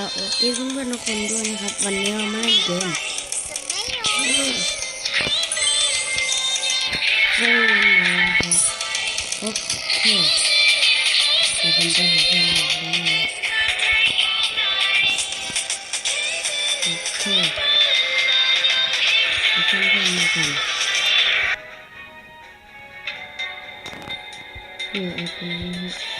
ก็โอเคเพื่อนๆทุกคนด้วยนะครับ วันนี้เรามาเล่นเกมเล่นนะครับโอเคเดี๋ยวผมจะหาเพื่อนมาแล้วนะโอเคเอาเพื่อนๆมากันนี่เอาตรงนี้นะครับ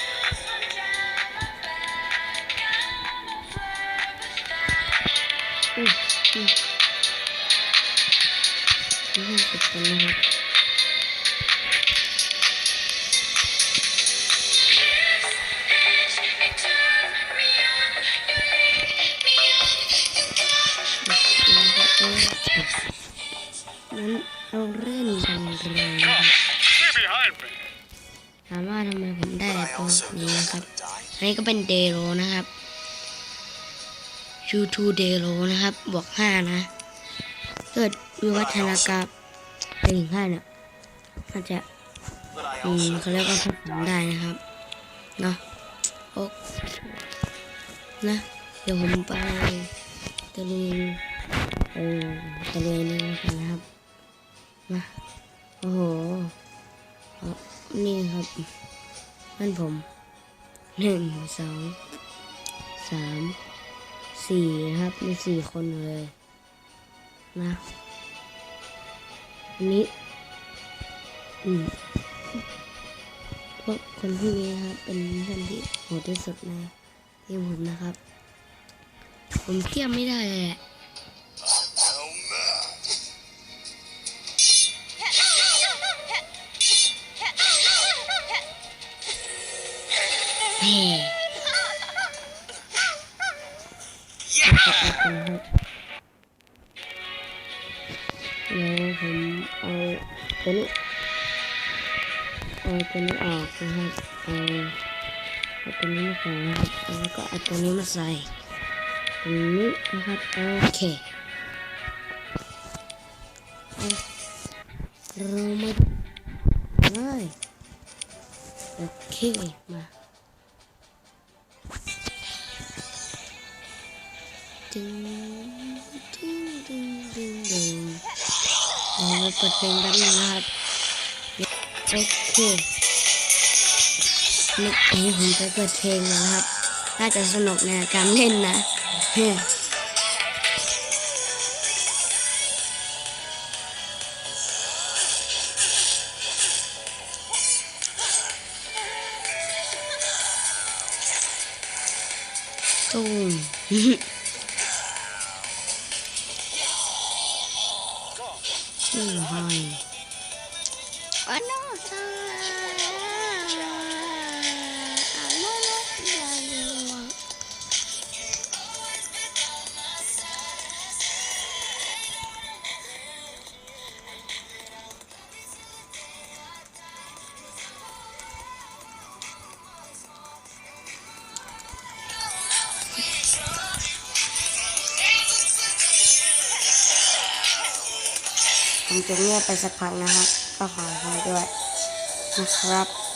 กันนะครับนั้นเราเล่นกันเลยนะครับถามว่าทำไมผมได้ตัวนี้นะครับอันนี้ก็เป็นเดโรนะครับชูทูเดโรนะครับ บวกห้านะ เกิดวิวัฒนาการ ไปถึงห้าเนี่ยน่าจะอืมเขาเรียกว่าผสมได้นะครับเนาะโอเคนะเดี๋ยวผมไปตะลุยเออตะลุยนี่กันนะครับนะโอ้โหนี่ครับนั่นผมหนึ่งสองสามสี่นะครับมีสี่คนเลยนะ อันนี้ อืมพวกคนที่นี้นะครับ เป็นท่านที่โหดที่สุดในทีมผมนะครับ ผมเทียบไม่ได้เลยแหละแหม่จะเอาไปครับเดี๋ยวผมเอาตัวนี้เอาตัวนี้ออกนะครับเอาเอาตัวนี้มาใส่นะครับแล้วก็เอาตัวนี้มาใส่ตรงนี้นะครับโอเคเอาเรามาเลยโอเคมาดึง เราไปเปิดเพลงกันงนะครับโอเคนึกเองผมไปเปิดเพลงแล้วนะครับ น่าจะสนุกในการเล่นนะเฮ้ยตูม จะเงียบไปสักพักนะครับ ก็ขออภัยด้วยนะครับ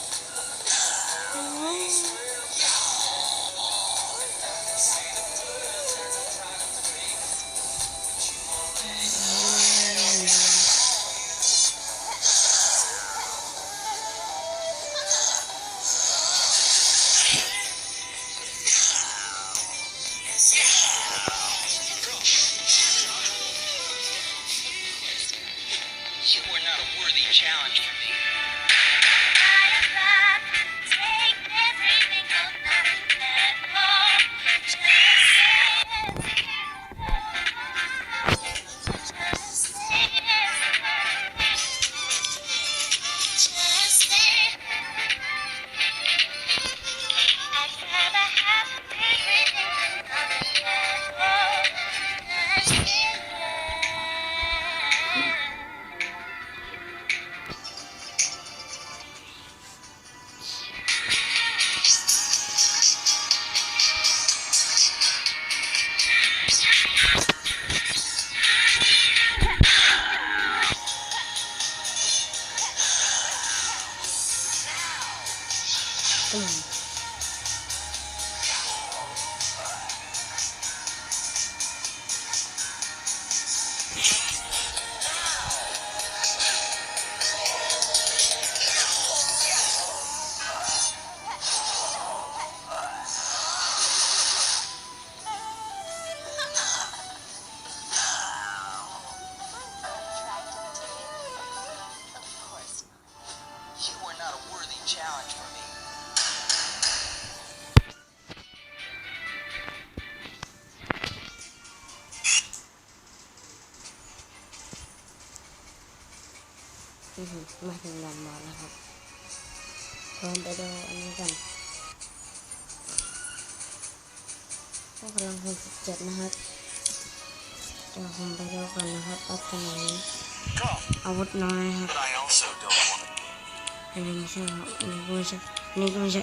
อื้อหือมาถึงด่านบอสแล้วครับลองไปดูอันนี้กันก็กำลังคนสิบเจ็ดนะครับเดี๋ยวผมไปดูกันนะครับว่าตรงไหน Go. อาวุธน้อยครับ But I also don't want to. อันนี้ไม่ใช่ครับอันนี้ก็ไม่ใช่อันนี้ก็ไม่ใช่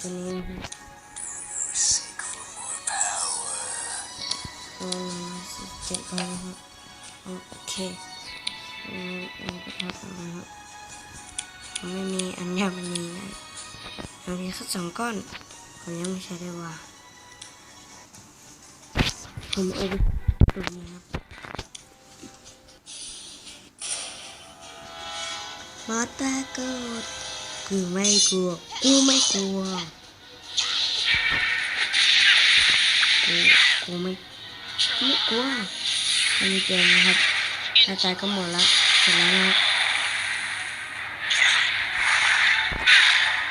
ตัวนี้นะครับ Seek for more power. ตัวนี้สิบเจ็ดไปนะครับโอเคอืมเราก็ทำต่อนะครับผมไม่มีอัญมณีนะเรามีแค่สองก้อนผมยังไม่ใช้ได้ว่าผมเอาไปตัวนี้ครับมาตากด กูไม่กลัว กูไม่กลัว กูกูไม่ไม่กลัวอันนี้เกมนะครับถ้าตายก็หมดละเสร็จแล้วนะครับ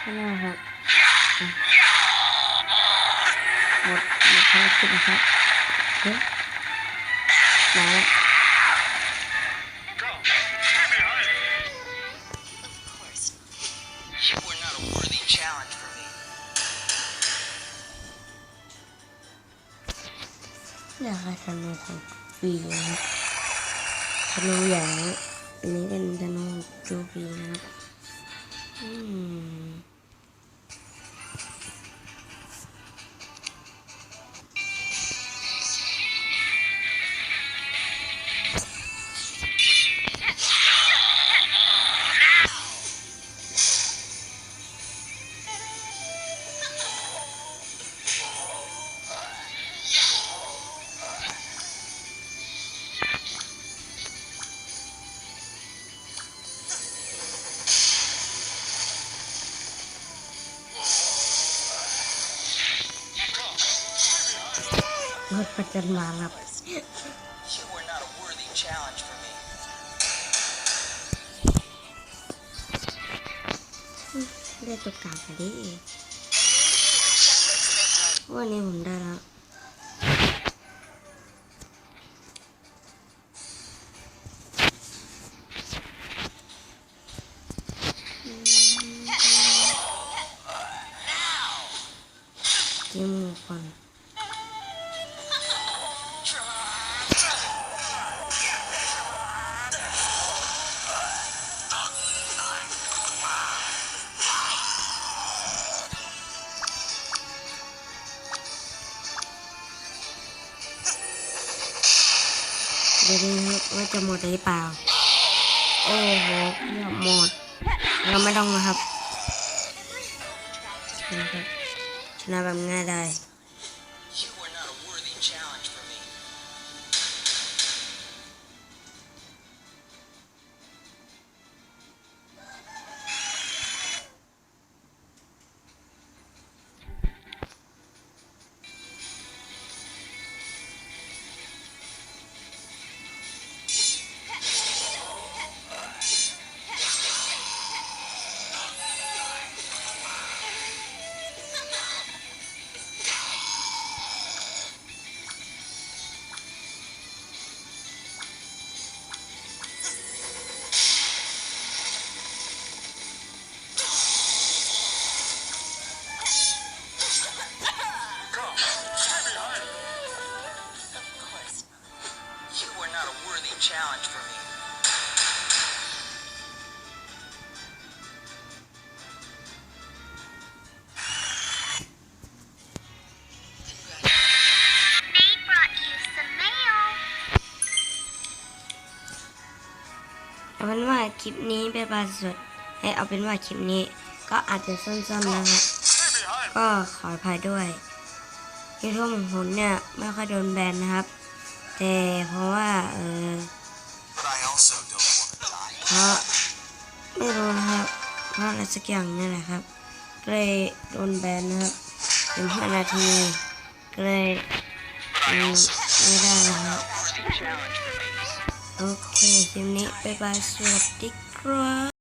นี่นะครับอะหมดหมดภารกิจนะครับเฮ้ยมาแล้ว อยากให้ธนูของปีนะครับธนูใหญ่างอันนี้เป็นธนูจูปีนะครับ อืม รถประจันมาครับ You are not a worthy challenge for me. เรียกตัวกลางไปดิวันนี้ผมได้แล้ว ว่าจะหมดหรือเปล่า โอ้โหหมด เราไม่ต้องนะครับชนะแบบง่ายได้ ลิปนี้เป็นบางส่วนให้เอาเป็นว่าคลิปนี้ ก็อาจจะสั้นๆนะครับก็ขออภัยด้วยยูทูบของผมเนี่ยไม่ค่อยโดนแบนนะครับ แต่เพราะว่าเออเพราะไม่รู้นะครับเพราะอะไรสักอย่างนี่แหละครับก็เลยโดนแบนนะครับเป็นห้านาทีก็เลย But I อืม also ไม่ได้นะครับ โอเคคลิปนี้บ๊ายบายสวัสดีครับ